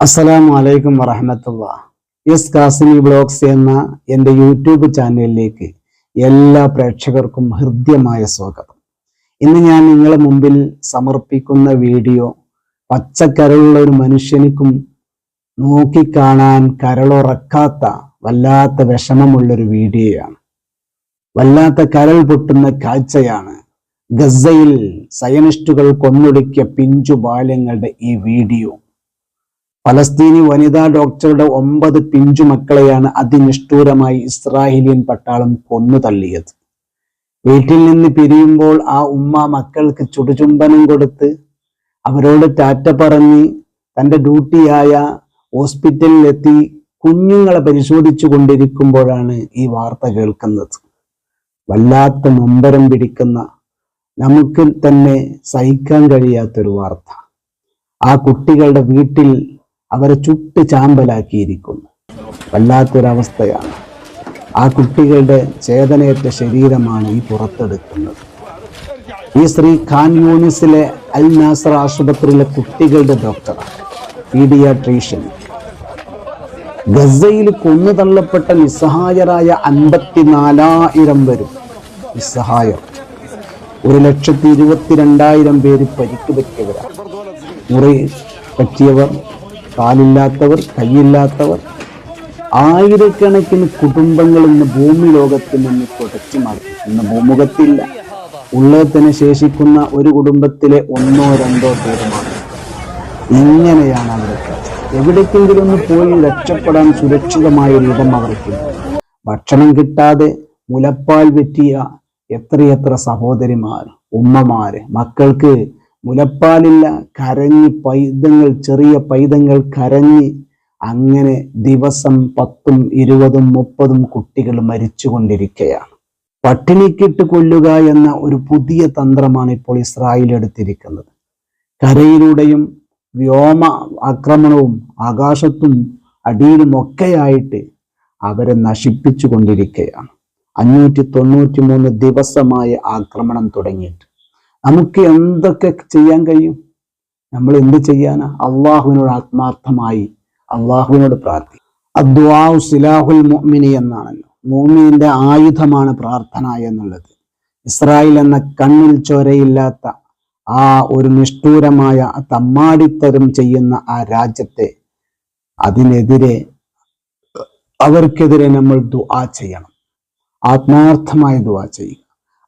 അസ്സലാമു അലൈക്കും വറഹമത്തുള്ള. എസ് കാസിമി ബ്ലോഗ്സ് എന്ന എന്റെ യൂട്യൂബ് ചാനലിലേക്ക് എല്ലാ പ്രേക്ഷകർക്കും ഹൃദ്യമായ സ്വാഗതം. ഇന്ന് ഞാൻ നിങ്ങളെ മുമ്പിൽ സമർപ്പിക്കുന്ന വീഡിയോ പച്ചക്കരളുള്ള ഒരു മനുഷ്യനിക്കും നോക്കിക്കാണാൻ കരളുറക്കാത്ത വല്ലാത്ത വിഷമമുള്ളൊരു വീഡിയോയാണ്. വല്ലാത്ത കരൾ പൊട്ടുന്ന കാഴ്ചയാണ് ഗസയിൽ സയനിസ്റ്റുകൾ കൊന്നൊടുക്കിയ പിഞ്ചു ബാല്യങ്ങളുടെ ഈ വീഡിയോ. ഫലസ്തീനി വനിതാ ഡോക്ടറുടെ ഒമ്പത് പിഞ്ചു മക്കളെയാണ് അതിനിഷ്ഠൂരമായി ഇസ്രായേലിയൻ പട്ടാളം കൊന്നു തള്ളിയത്. വീട്ടിൽ നിന്ന് പിരിയുമ്പോൾ ആ ഉമ്മ മക്കൾക്ക് ചുടുചുംബനം കൊടുത്ത് അവരോട് ടാറ്റ പറഞ്ഞ് തന്റെ ഡ്യൂട്ടിയായ ഹോസ്പിറ്റലിലെത്തി കുഞ്ഞുങ്ങളെ പരിശോധിച്ചു കൊണ്ടിരിക്കുമ്പോഴാണ് ഈ വാർത്ത കേൾക്കുന്നത്. വല്ലാത്ത നൊമ്പരം പിടിക്കുന്ന നമുക്ക് തന്നെ സഹിക്കാൻ കഴിയാത്തൊരു വാർത്ത. ആ കുട്ടികളുടെ വീട്ടിൽ അവരെ ചുട്ട് ചാമ്പലാക്കിയിരിക്കുന്നു. വല്ലാത്തൊരവസ്ഥയാണ്. ആ കുട്ടികളുടെ ചേതനയറ്റ ശരീരമാണ് ഈ പുറത്തെടുക്കുന്നത്. ഈ ശ്രീ ഖാൻ യൂണിസിലെ അൽ നാസർ ആശുപത്രിയിലെ കുട്ടികളുടെ ഡോക്ടറാണ് പീഡിയാട്രീഷ്യൻ. ഗസയിൽ കൊന്നു തള്ളപ്പെട്ട നിസ്സഹായരായ അൻപത്തിനാലായിരം വരും നിസ്സഹായം ഒരു ലക്ഷത്തി ഇരുപത്തിരണ്ടായിരം പേര് പരിക്ക് പറ്റിയവരാണ്. മുറി പറ്റിയവർ കാലില്ലാത്തവർ കൈയില്ലാത്തവർ ആയിരക്കണക്കിന് കുടുംബങ്ങൾ ഇന്ന് ഭൂമി ലോകത്തിൽ നിന്ന് തുടച്ചു മാറി ഇന്ന് ഭൂമുഖത്തില്ല. ഉള്ളത് തന്നെ ശേഷിക്കുന്ന ഒരു കുടുംബത്തിലെ ഒന്നോ രണ്ടോ പേരുമാണ് ഇങ്ങനെയാണ് അവർക്ക് എവിടേക്കെങ്കിലും ഒന്ന് പോയി രക്ഷപ്പെടാൻ സുരക്ഷിതമായ ഒരു ഇടം ഭക്ഷണം കിട്ടാതെ മുലപ്പാൽ പറ്റിയ എത്രയെത്ര സഹോദരിമാർ ഉമ്മമാര് മക്കൾക്ക് മുലപ്പാലില്ല കരഞ്ഞ് പൈതങ്ങൾ ചെറിയ പൈതങ്ങൾ കരഞ്ഞ് അങ്ങനെ ദിവസം പത്തും ഇരുപതും മുപ്പതും കുട്ടികൾ മരിച്ചുകൊണ്ടിരിക്കുകയാണ്. പട്ടിണിക്കിട്ട് കൊല്ലുക എന്ന ഒരു പുതിയ തന്ത്രമാണ് ഇപ്പോൾ ഇസ്രായേൽ എടുത്തിരിക്കുന്നത്. കരയിലൂടെയും വ്യോമ ആക്രമണവും ആകാശത്തും അടിയിലും ഒക്കെയായിട്ട് അവരെ നശിപ്പിച്ചു കൊണ്ടിരിക്കുകയാണ് അഞ്ഞൂറ്റി തൊണ്ണൂറ്റി മൂന്ന് ദിവസമായ ആക്രമണം തുടങ്ങിയിട്ട്. നമുക്ക് എന്തൊക്കെ ചെയ്യാൻ കഴിയും? നമ്മൾ എന്ത് ചെയ്യാനാ? അള്ളാഹുവിനോട് ആത്മാർത്ഥമായി അള്ളാഹുവിനോട് പ്രാർത്ഥിക്കും. അദ്വാഹു സിലാഹുൽ മോമിനി എന്നാണല്ലോ. മോമിനിന്റെ ആയുധമാണ് പ്രാർത്ഥന എന്നുള്ളത്. ഇസ്രായേൽ എന്ന കണ്ണിൽ ചോരയില്ലാത്ത ആ ഒരു നിഷ്ഠൂരമായ തമ്മാടിത്തരം ചെയ്യുന്ന ആ രാജ്യത്തെ അതിനെതിരെ അവർക്കെതിരെ നമ്മൾ ദുആ ചെയ്യണം. ആത്മാർത്ഥമായ ദുആ ചെയ്യുക.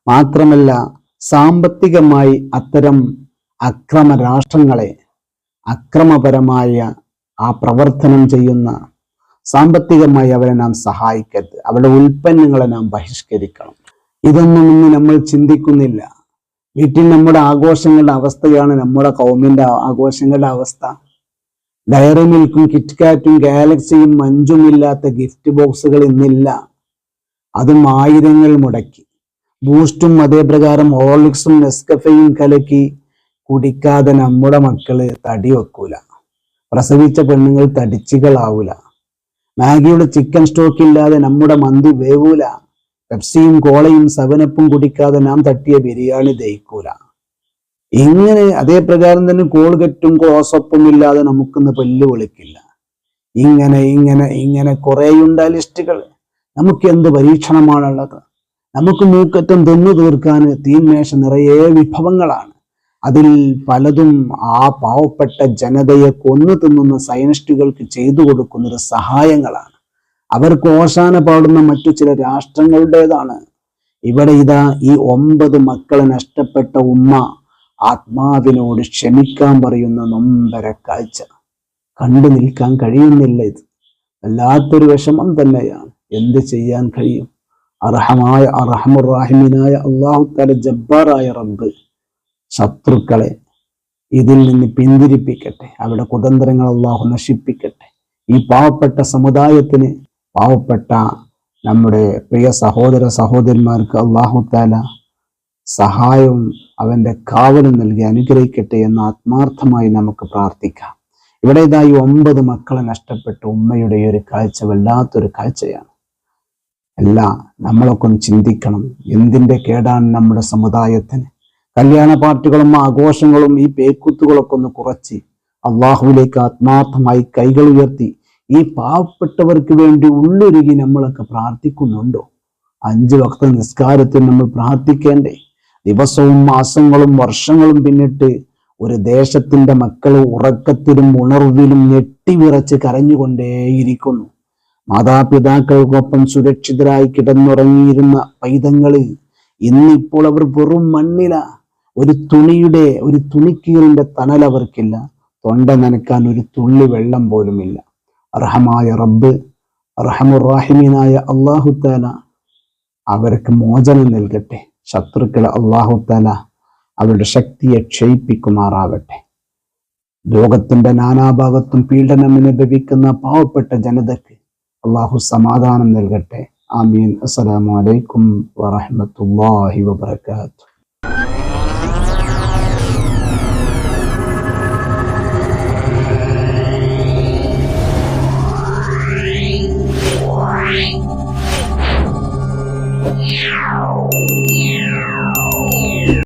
മാത്രമല്ല സാമ്പത്തികമായി അത്തരം അക്രമ രാഷ്ട്രങ്ങളെ അക്രമപരമായ ആ പ്രവർത്തനം ചെയ്യുന്ന സാമ്പത്തികമായി അവരെ നാം സഹായിക്കരുത്. അവരുടെ ഉൽപ്പന്നങ്ങളെ നാം ബഹിഷ്കരിക്കണം. ഇതൊന്നും ഇന്ന് നമ്മൾ ചിന്തിക്കുന്നില്ല. വീട്ടിൽ നമ്മുടെ ആഘോഷങ്ങളുടെ അവസ്ഥയാണ് നമ്മുടെ കൗമിന്റെ ആഘോഷങ്ങളുടെ അവസ്ഥ. ഡയറി മിൽക്കും കിറ്റ്കാറ്റും ഗാലക്സിയും മഞ്ചും ഇല്ലാത്ത ഗിഫ്റ്റ് ബോക്സുകൾ ഇന്നില്ല. അതും ആയിരങ്ങൾ മുടക്കി. ബൂസ്റ്റും അതേപ്രകാരം ഹോർലിക്സും നെസ്കഫയും കലക്കി കുടിക്കാതെ നമ്മുടെ മക്കൾ തടി വെക്കൂല. പ്രസവിച്ച പെണ്ണുങ്ങൾ തടിച്ചുകളാവൂല. മാഗിയുടെ ചിക്കൻ സ്റ്റോക്ക് ഇല്ലാതെ നമ്മുടെ മന്തി വേവൂല. പെപ്സിയും കോളയും സവനപ്പും കുടിക്കാതെ നാം തട്ടിയ ബിരിയാണി ദഹിക്കൂല. ഇങ്ങനെ അതേ പ്രകാരം തന്നെ കോൾഗറ്റും ക്ലോസപ്പും ഇല്ലാതെ നമുക്കിന്ന് പല്ല് വിളിക്കില്ല. ഇങ്ങനെ ഇങ്ങനെ ഇങ്ങനെ കുറേയുണ്ട് ലിസ്റ്റുകൾ. നമുക്ക് എന്ത് പരീക്ഷണമാണുള്ളത്? നമുക്ക് മൂക്കറ്റം തിന്നു തീർക്കാൻ തീന്മേശ നിറയെ വിഭവങ്ങളാണ്. അതിൽ പലതും ആ പാവപ്പെട്ട ജനതയെ കൊന്നു തിന്നുന്ന സയനിസ്റ്റുകൾക്ക് ചെയ്തു കൊടുക്കുന്നത് സഹായങ്ങളാണ്. അവർക്ക് ഓശാന പാടുന്ന മറ്റു ചില രാഷ്ട്രങ്ങളുടേതാണ്. ഇവിടെ ഇതാ ഈ ഒമ്പത് മക്കളെ നഷ്ടപ്പെട്ട ഉമ്മ ആത്മാവിനോട് ക്ഷമിക്കാൻ പറയുന്ന നൊമ്പര കാഴ്ച. കണ്ടു നിൽക്കാൻ കഴിയുന്നില്ല ഇത്. വല്ലാത്തൊരു വിഷമം തന്നെയാണ്. എന്ത് ചെയ്യാൻ കഴിയും? അർഹമായ അർഹമുറാഹിമിനായ അള്ളാഹു തല ജബ്ബാറായ റബ്ബ് ശത്രുക്കളെ ഇതിൽ നിന്ന് പിന്തിരിപ്പിക്കട്ടെ. അവരുടെ കുതന്ത്രങ്ങൾ അള്ളാഹു നശിപ്പിക്കട്ടെ. ഈ പാവപ്പെട്ട സമുദായത്തിന് പാവപ്പെട്ട നമ്മുടെ പ്രിയ സഹോദര സഹോദരന്മാർക്ക് അള്ളാഹു താല സഹായവും അവന്റെ കാവലും നൽകി അനുഗ്രഹിക്കട്ടെ എന്ന് ആത്മാർത്ഥമായി നമുക്ക് പ്രാർത്ഥിക്കാം. ഇവിടെ ഇതായി ഒമ്പത് മക്കളെ നഷ്ടപ്പെട്ട ഉമ്മയുടെ ഒരു കാഴ്ച വല്ലാത്തൊരു കാഴ്ചയാണ്. അല്ല നമ്മളൊക്കെ ഒന്ന് ചിന്തിക്കണം എന്തിന്റെ കേടാണ് നമ്മുടെ സമുദായത്തിന്. കല്യാണ പാർട്ടികളും ആഘോഷങ്ങളും ഈ പേക്കുത്തുകളൊക്കെ ഒന്ന് കുറച്ച് അള്ളാഹുവിലേക്ക് ആത്മാർത്ഥമായി കൈകൾ ഉയർത്തി ഈ പാവപ്പെട്ടവർക്ക് വേണ്ടി ഉള്ളൊരുങ്ങി നമ്മളൊക്കെ പ്രാർത്ഥിക്കുന്നുണ്ടോ? അഞ്ച് വക്ത നിസ്കാരത്തിൽ നമ്മൾ പ്രാർത്ഥിക്കേണ്ടേ. ദിവസവും മാസങ്ങളും വർഷങ്ങളും പിന്നിട്ട് ഒരു ദേശത്തിന്റെ മക്കൾ ഉറക്കത്തിലും ഉണർവിലും ഞെട്ടിവിറച്ച് കരഞ്ഞുകൊണ്ടേയിരിക്കുന്നു. മാതാപിതാക്കൾക്കൊപ്പം സുരക്ഷിതരായി കിടന്നുറങ്ങിയിരുന്ന പൈതങ്ങളിൽ ഇന്നിപ്പോൾ അവർ വെറും മണ്ണില. ഒരു തുണിയുടെ ഒരു തുണിക്കീറിന്റെ തണൽ അവർക്കില്ല. തൊണ്ട നനക്കാൻ ഒരു തുള്ളി വെള്ളം പോലുമില്ല. അർഹമായ റബ്ബ് അർഹമുറാഹിമീനായ അള്ളാഹുത്താല അവർക്ക് മോചനം നൽകട്ടെ. ശത്രുക്കളെ അള്ളാഹുത്താല അവരുടെ ശക്തിയെ ക്ഷയിപ്പിക്കുമാറാവട്ടെ ലോകത്തിന്റെ നാനാഭാഗത്തും പീഡനം അനുഭവിക്കുന്ന പാവപ്പെട്ട ജനതയ്ക്ക് അള്ളാഹു സമാധാനം നൽകട്ടെ. ആമീൻ. അസ്സലാമു അലൈക്കും വറഹ്മത്തുള്ളാഹി